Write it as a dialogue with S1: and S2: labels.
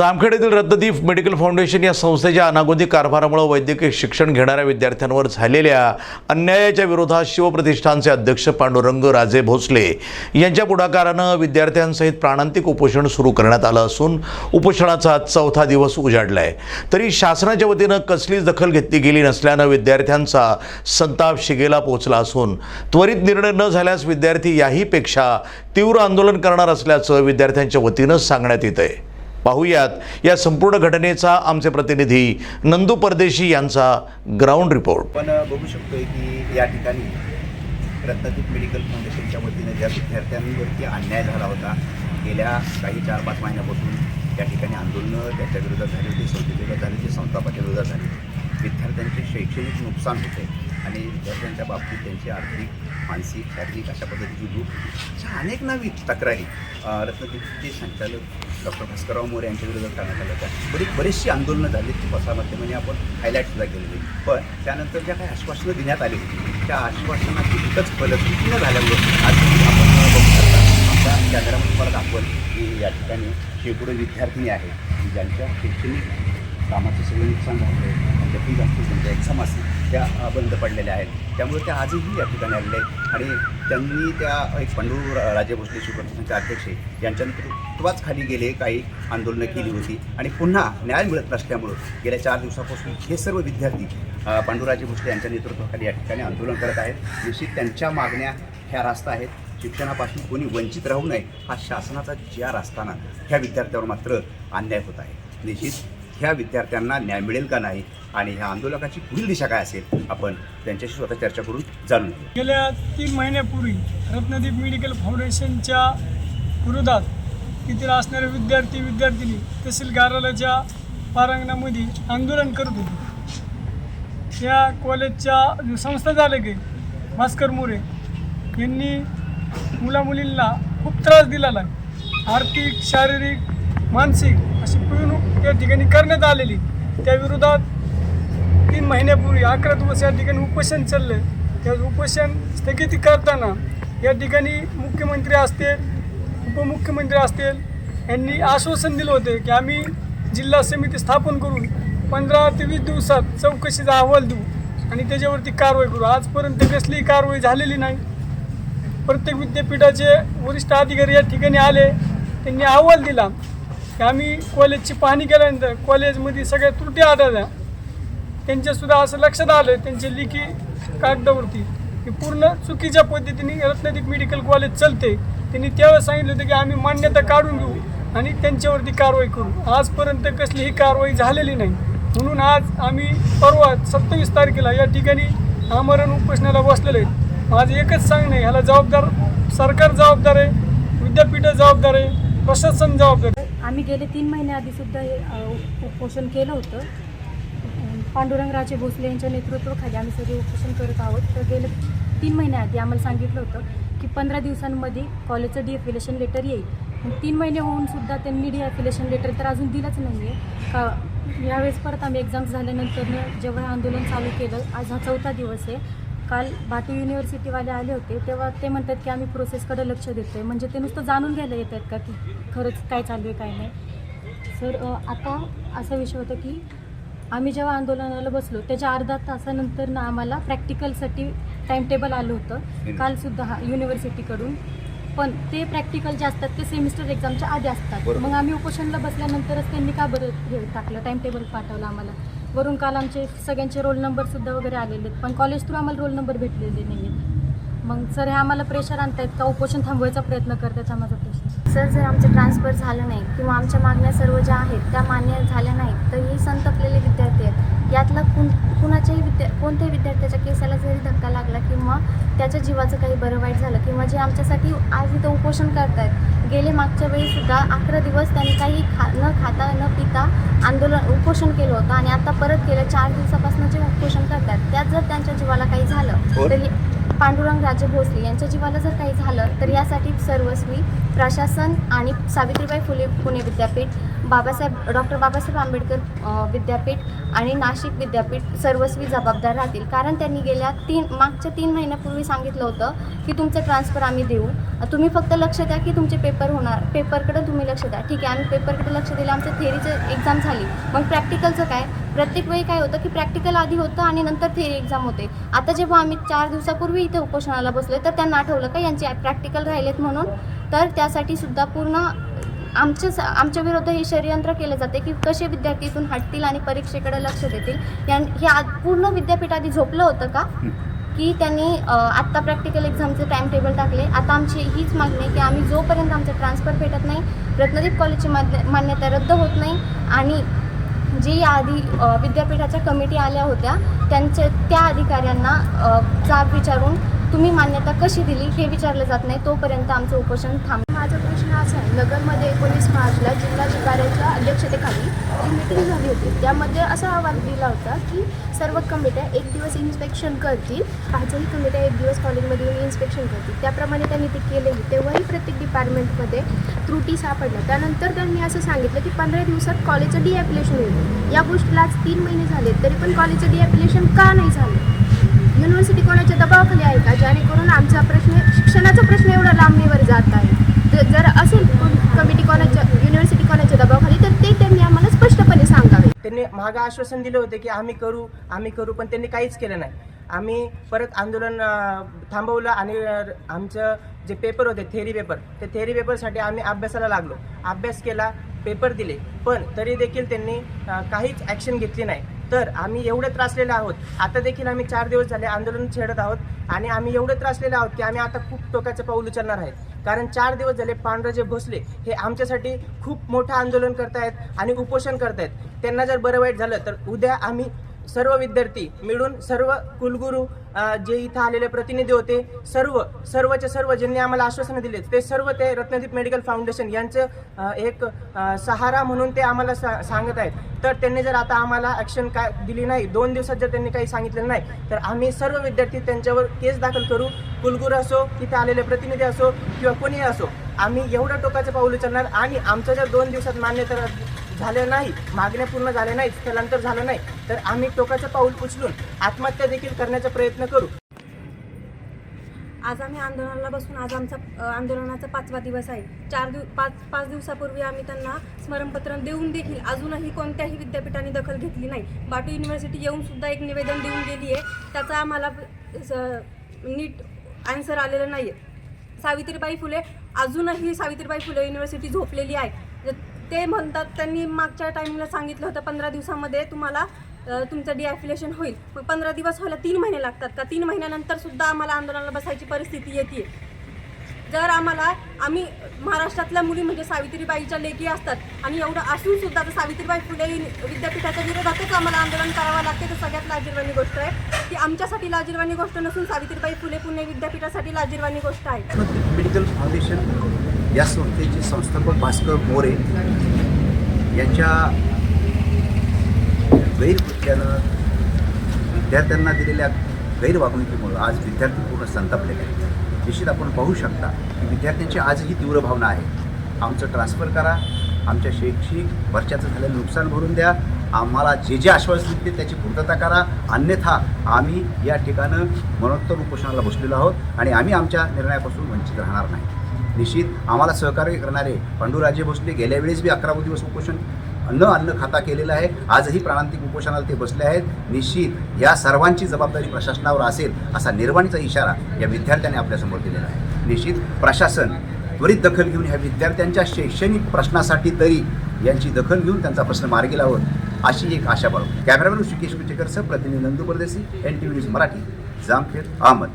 S1: जामखेड येथील Ratnadeep medical foundation या संस्थेच्या अनागोंदी कारभारामुळे वैद्यकीय शिक्षण घेणाऱ्या विद्यार्थ्यांवर झालेल्या अन्यायाच्या विरोधात शिवप्रतिष्ठानचे अध्यक्ष पांडुरंग राजे भोसले यांच्या पुढाकारानं विद्यार्थ्यांसहित प्राणांतिक उपोषण सुरू करण्यात आलं असून उपोषणाचा आज चौथा दिवस उजाडला आहे तरी शासनाच्या वतीनं कसलीच दखल घेतली गेली नसल्यानं विद्यार्थ्यांचा संताप शिगेला पोहोचला असून त्वरित निर्णय न झाल्यास विद्यार्थी याहीपेक्षा तीव्र आंदोलन करणार असल्याचं विद्यार्थ्यांच्या वतीनं सांगण्यात येत आहे पाहूयात. या संपूर्ण घटनेचा आमचे प्रतिनिधी नंदू परदेशी यांचा ग्राउंड रिपोर्ट
S2: आपण बघू शकतोय की या ठिकाणी रत्नदीप मेडिकल फाउंडेशनच्या वतीने ज्या विद्यार्थ्यांवरती अन्याय झाला होता गेल्या काही चार पाच महिन्यापासून त्या ठिकाणी आंदोलनं त्याच्या विरोधात झाली होती संस्थेच्या झाली होती संस्थापाच्या विरोधात झाली विद्यार्थ्यांचे शैक्षणिक नुकसान होते आणि विद्यार्थ्यांच्या बाबतीत त्यांची आर्थिक मानसिक शारीरिक अशा पद्धतीची दूर अशा अनेक नवी तक्रारी. अ, संचालक डॉक्टर भास्करराव मोरे यांच्या विरोधात करण्यात आल्या होत्या. बरी बरीचशी आंदोलनं झाली ती प्रसारमाध्यमांनी म्हणजे आपण हायलाईटसुद्धा केलेली. पण त्यानंतर ज्या काही आश्वासनं देण्यात आली होती त्या आश्वासनाची एकच फलश्रुती न झाल्यामुळे आज आपण बघू शकता आमच्या कॅमेरामध्ये तुम्हाला दाखवल की या ठिकाणी शेकडो विद्यार्थिनी आहेत ज्यांच्या शैक्षणिक कामाचं सगळं नुकसान झालं आहे. ही जास्त असतील त्यांच्या एक्झाम असतील त्या बंद पडलेल्या आहेत. त्यामुळे त्या आजही या ठिकाणी आलेल्या आहेत. आणि त्यांनी त्या एक पंडू राजे भोसले शिवप्रतिष्ठानचे अध्यक्ष यांच्या नेतृत्वाच गेले काही आंदोलनं केली होती. आणि पुन्हा न्याय मिळत नसल्यामुळं गेल्या चार दिवसापासून हे सर्व विद्यार्थी पांडुराजे भोसले यांच्या नेतृत्वाखाली या ठिकाणी आंदोलन करत आहेत. निश्चित त्यांच्या मागण्या ह्या रास्त आहेत. शिक्षणापासून कोणी वंचित राहू नये हा शासनाचा ज्या असताना ह्या विद्यार्थ्यावर मात्र अन्याय होत आहे. निश्चित ह्या विद्यार्थ्यांना न्याय मिळेल का नाही आणि ह्या आंदोलकाची पुढील दिशा काय असेल आपण त्यांच्याशी स्वतः चर्चा करून जाणून घेऊ
S3: गेल्या तीन महिन्यापूर्वी रत्नदीप मेडिकल फाउंडेशनच्या विरोधात तिथे असणारे विद्यार्थी विद्यार्थिनी तहसील कार्यालयाच्या पारांगणामध्ये आंदोलन करत होते. त्या कॉलेजच्या जो संस्था झाले की भास्कर मोरे यांनी मुलामुलींना खूप त्रास दिलेला आहे आर्थिक शारीरिक मानसिक अशी पिळवणूक या ठिकाणी करण्यात आलेली. त्या विरोधात तीन महिन्यापूर्वी अकरा दिवस या ठिकाणी उपोषण चाललं त्या उपोषण स्थगिती करताना या ठिकाणी मुख्यमंत्री असतील उपमुख्यमंत्री असतील यांनी आश्वासन दिलं होते की आम्ही जिल्हा समिती स्थापन करून पंधरा ते वीस दिवसात चौकशीचा अहवाल देऊ आणि त्याच्यावरती कारवाई करू. आजपर्यंत कसलीही कारवाई झालेली नाही. प्रत्येक विद्यापीठाचे वरिष्ठ अधिकारी या ठिकाणी आले त्यांनी अहवाल दिला. की? आम्ही कॉलेजची पाहणी केल्यानंतर कॉलेजमध्ये सगळ्या त्रुटी आढळल्या. त्यांच्यासुद्धा असं लक्षात आलं त्यांच्या लिखी कागदावरती. की पूर्ण चुकीच्या पद्धतीने रत्नदीप मेडिकल कॉलेज चालते. त्यांनी त्यावेळेस सांगितलं होतं की आम्ही मान्यता काढून घेऊ आणि त्यांच्यावरती कारवाई करू. आजपर्यंत कसलीही कारवाई झालेली नाही. म्हणून आज आम्ही परवा सत्तावीस तारखेला या ठिकाणी आमरण उपोषणाला बसलेले आहेत माझं एकच सांगणं आहे ह्याला जबाबदार सरकार जबाबदार आहे विद्यापीठ जबाबदार आहे प्रशासन जबाबदार आहे.
S4: आम्ही गेले तीन महिन्याआधीसुद्धा हे उपोषण केलं होतं. पांडुरंगराजे भोसले यांच्या नेतृत्वाखाली आम्ही सगळे उपोषण करत आहोत. तर गेले तीन महिन्याआधी आम्हाला सांगितलं होतं की पंधरा दिवसांमध्ये कॉलेजचं डी एफिलेशन लेटर येईल तीन महिने होऊन सुद्धा त्यांनी डिएफिलेशन लेटर तर अजून दिलंच नाही आहे का यावेळेस परत आम्ही एक्झाम्स झाल्यानंतर जेव्हा आंदोलन चालू केलं आज हा चौथा दिवस आहे. काल भाटी युनिव्हर्सिटीवाले आले होते तेव्हा ते म्हणतात की आम्ही प्रोसेसकडे लक्ष देतो आहे म्हणजे ते नुसतं जाणून घ्यायला येत आहेत का की खरंच काय चालू आहे काय नाही. सर आता असा विषय होता की आम्ही जेव्हा आंदोलनाला बसलो त्याच्या अर्धा तासानंतर ना आम्हाला प्रॅक्टिकलसाठी टाईमटेबल आलं होतं. कालसुद्धा हा युनिव्हर्सिटीकडून पण ते प्रॅक्टिकल जे असतात ते सेमिस्टर एक्झामच्या आधी असतात. मग आम्ही उपोषणला बसल्यानंतरच त्यांनी का बरं हे टाकलं टाईमटेबल पाठवलं आम्हाला? वरून काल आमचे सगळ्यांचे रोल नंबरसुद्धा वगैरे आलेले आहेत. पण कॉलेज थ्रू आम्हाला रोल नंबर भेटलेले नाही आहेत मग सर हे आम्हाला प्रेशर आणतायत का? उपोषण थांबवायचा प्रयत्न करतात हा माझा प्रश्न
S5: सर जर आमचं ट्रान्सफर झालं नाही किंवा आमच्या मागण्या सर्व ज्या आहेत त्या मान्य झाल्या नाहीत तर ही संतपलेले विद्यार्थी यातला कुण कुणाच्याही विद्या कोणत्याही विद्यार्थ्याच्या केसाला जरी धक्का लागला किंवा त्याच्या जीवाचं काही बरं वाईट झालं किंवा जे आमच्यासाठी आज इथं उपोषण करतायत गेले मागच्या वेळीसुद्धा अकरा दिवस त्यांनी काही खा न खाता न पिता आंदोलन उपोषण केलं होतं आणि आता परत गेल्या चार दिवसापासून जे उपोषण करतात त्यात जर त्यांच्या जीवाला काही झालं? तर पांडुरंग राजे भोसले यांच्या जीवाला जर काही झालं तर यासाठी सर्वस्वी प्रशासन आणि सावित्रीबाई फुले पुणे विद्यापीठ बाबासाहेब डॉक्टर बाबासाहेब आंबेडकर विद्यापीठ आणि नाशिक विद्यापीठ सर्वस्वी जबाबदार राहतील. कारण त्यांनी गेल्या तीन मागच्या तीन महिन्यापूर्वी सांगितलं होतं की तुमचं ट्रान्सफर आम्ही देऊ. तुम्ही फक्त लक्ष द्या की तुमचे पेपर होणार. पेपरकडे तुम्ही लक्ष द्या. ठीक आहे आम्ही पेपरकडे लक्ष दिलं. आमचं थेअरीचं एक्झाम झाली. मग प्रॅक्टिकलचं काय? प्रत्येक वेळी काय होतं की प्रॅक्टिकल आधी होतं आणि नंतर थेअरी एक्झाम होते. आता जेव्हा आम्ही चार दिवसापूर्वी इथे उपोषणाला बसलो तर त्यांना आठवलं का यांचे प्रॅक्टिकल राहिलेत म्हणून? तर त्यासाठी सुद्धा पूर्ण आमच्या आमच्या विरुद्ध हे षडयंत्र केलं जाते की कसे विद्यार्थी इथून हटतील आणि परीक्षेकडे लक्ष देतील. यां हे पूर्ण विद्यापीठ आधी झोपलं होतं का? की त्यांनी आत्ता प्रॅक्टिकल एक्झामचे टाईम टेबल टाकले. आता आमची हीच मागणी आहे की आम्ही जोपर्यंत आमचं ट्रान्सफर भेटत नाही रत्नदीप कॉलेजची मान्य मान्यता रद्द होत नाही आणि जी याआधी विद्यापीठाच्या कमिटी आल्या होत्या त्यांचे त्या अधिकाऱ्यांना जाब विचारून तुम्ही मान्यता कशी दिली हे विचारलं जात नाही तोपर्यंत आमचं उपोषण थांब
S6: महत्त्वाचा प्रश्न असा आहे नगरमध्ये एकोणीस मार्चला जिल्हाधिकाऱ्याच्या अध्यक्षतेखाली जी मिटिंग झाली होती त्यामध्ये असा अहवाल दिला होता की सर्व कमिट्या एक दिवस इन्स्पेक्शन करतील आजही कमिट्या एक दिवस कॉलेजमध्ये येऊन इन्स्पेक्शन करतील. त्याप्रमाणे त्यांनी ते केलेली. तेव्हाही प्रत्येक डिपार्टमेंटमध्ये त्रुटी सापडल्या. त्यानंतर त्यांनी असं सांगितलं की पंधरा दिवसात कॉलेजचं डिॲप्युलेशन होईल. या गोष्टीला आज तीन महिने झाले तरी पण कॉलेजचं डिॲप्युलेशन का नाही झालं? युनिव्हर्सिटी कोणाच्या दबावाखाली आहे का? जेणेकरून आमचा प्रश्न शिक्षणाचा प्रश्न एवढा लांबणीवर जात आहे. जर असेल कमिटी कोणाच्या युनिव्हर्सिटी कोणाच्या दबावाखाली तर ते त्यांनी आम्हाला स्पष्टपणे सांगावे.
S7: त्यांनी मागं आश्वासन दिलं होते की आम्ही करू आम्ही करू पण त्यांनी काहीच केलं नाही. आम्ही परत आंदोलन थांबवलं आणि आमचं जे पेपर होते थेरी पेपर ते थेरी पेपरसाठी आम्ही अभ्यासाला लागलो. अभ्यास केला पेपर दिले. पण तरी देखील त्यांनी काहीच ॲक्शन घेतली नाही. तर आम्ही एवढे त्रासलेले आहोत. आता देखील आम्ही चार दिवस झाले आंदोलन छेडत आहोत आणि आम्ही एवढे त्रासलेले आहोत की आम्ही आता खूप टोकाचं पाऊल उचलणार आहेत कारण चार दिवस झाले पांडुराजे भोसले हे आमच्यासाठी खूप मोठं आंदोलन करतायत आणि उपोषण करतायत. त्यांना जर बरं वाईट झालं तर उद्या आम्ही सर्व विद्यार्थी मिळून सर्व कुलगुरू जे इथं आलेले प्रतिनिधी होते सर्व सर्वचे सर्व ज्यांनी आम्हाला आश्वासनं दिले ते सर्व ते रत्नदीप मेडिकल फाउंडेशन यांचं एक सहारा म्हणून ते आम्हाला सा सांगत आहेत. तर त्यांनी जर आता आम्हाला ॲक्शन काय दिली नाही दोन दिवसात जर त्यांनी काही सांगितलं नाही तर आम्ही सर्व विद्यार्थी त्यांच्यावर केस दाखल करू. कुलगुरू असो तिथे आलेले प्रतिनिधी असो किंवा कोणीही असो आम्ही एवढं टोकाचं पाऊल उचलणार आणि आमचं जर दोन दिवसात मान्यता झालं नाही मागण्या पूर्ण झाल्या नाहीत स्थलांतर झालं नाही तर आम्ही टोकाचं पाऊल उचलून आत्महत्या देखील करण्याचा प्रयत्न करू.
S8: आज आम्ही आंदोलनाला बसून आज आमचा आंदोलनाचा पाचवा दिवस आहे. चार दिव पाच पाच दिवसापूर्वी आम्ही त्यांना स्मरणपत्र देऊन देखील अजूनही कोणत्याही विद्यापीठाने दखल घेतली नाही. बाटू युनिव्हर्सिटी येऊन सुद्धा एक निवेदन देऊन गेली आहे. त्याचा आम्हाला स- नीट आन्सर आलेलं नाही आहे सावित्रीबाई फुले अजूनही सावित्रीबाई फुले युनिव्हर्सिटी झोपलेली आहे. ते म्हणतात त्यांनी मागच्या टायमिंगला सांगितलं होतं पंधरा दिवसामध्ये तुम्हाला तुमचं डिॲफिलेशन होईल. मग पंधरा दिवस व्हायला तीन महिने लागतात का? तीन महिन्यानंतर सुद्धा आम्हाला आंदोलनाला बसायची परिस्थिती येते जर आम्हाला आम्ही महाराष्ट्रातल्या मुली म्हणजे सावित्रीबाईच्या लेखी असतात आणि एवढं असून सुद्धा तर सावित्रीबाई फुले विद्यापीठाच्या विरोधातच आम्हाला आंदोलन करावं लागते. तर सगळ्यात लाजीरवाणी गोष्ट आहे की आमच्यासाठी लाजीरवाणी गोष्ट नसून सावित्रीबाई फुले पुणे विद्यापीठासाठी लाजीरवाणी गोष्ट आहे.
S2: मेडिकल फाउंडेशन या संस्थेचे संस्थापक भास्कर मोरे यांच्या गैरकृत्यानं विद्यार्थ्यांना दिलेल्या गैरवागणुकीमुळं आज विद्यार्थी पूर्ण संतापलेले आहेत. निश्चित आपण पाहू शकता की विद्यार्थ्यांची आजही तीव्र भावना आहे. आमचं ट्रान्सफर करा आमच्या शैक्षणिक वर्षाचं झालेलं नुकसान भरून द्या आम्हाला जे जे आश्वासन देते त्याची पूर्तता करा. अन्यथा आम्ही या ठिकाणं मनोत्तर उपोषणाला बसलेलो आहोत आणि आम्ही आमच्या निर्णयापासून वंचित राहणार नाही. निश्चित आम्हाला सहकार्य करणारे पांडुराजे भोसले गेल्या वेळेस बी अकरा दिवस उपोषण न अन्न खाता केलेलं आहे. आजही प्राणांतिक उपोषणाला ते बसले आहेत. निश्चित या सर्वांची जबाबदारी प्रशासनावर असेल असा निर्वाणीचा इशारा या विद्यार्थ्यांनी आपल्यासमोर दिलेला आहे. निश्चित प्रशासन त्वरित दखल घेऊन ह्या विद्यार्थ्यांच्या शैक्षणिक प्रश्नासाठी तरी यांची दखल घेऊन त्यांचा प्रश्न मार्गी लावत अशी एक आशा बाळगू. कॅमेरामॅन ऋषिकेश कुचेकर सह प्रतिनिधी Nandu Pardeshi N T V news Marathi Jamkhed Ahmad.